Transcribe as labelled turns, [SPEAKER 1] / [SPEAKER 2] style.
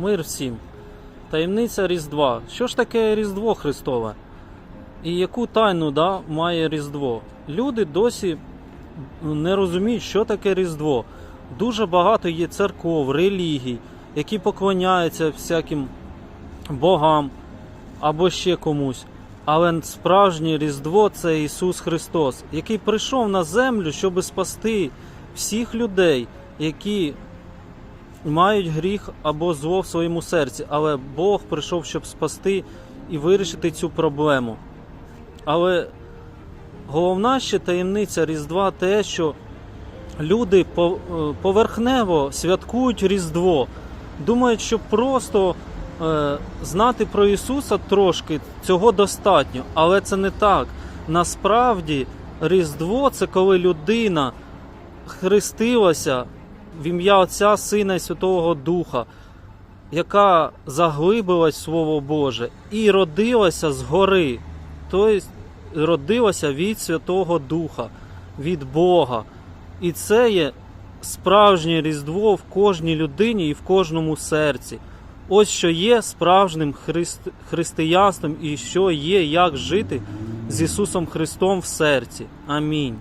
[SPEAKER 1] Мир всім. Таємниця Різдва. Що ж таке Різдво Христове? І яку тайну да, має Різдво? Люди досі не розуміють, що таке Різдво. Дуже багато є церков, релігій, які поклоняються всяким богам або ще комусь. Але справжнє Різдво це Ісус Христос, який прийшов на землю, щоб спасти всіх людей, які мають гріх або зло в своєму серці. Але Бог прийшов, щоб спасти і вирішити цю проблему. Але головна ще таємниця Різдва те, що люди е, поверхнево святкують Різдво, думають, що просто е, знати про Ісуса трошки цього достатньо, але це не так. Насправді, Різдво це коли людина хрестилася в ім'я Отця, Сина і Святого Духа, яка заглибилась Слово Боже і родилася згори, тобто родилася від Святого Духа, від Бога. І це є справжнє Різдво в кожній людині і в кожному серці. Ось що є справжнім христ... християнством і що є, як жити з Ісусом Христом в серці. Амінь.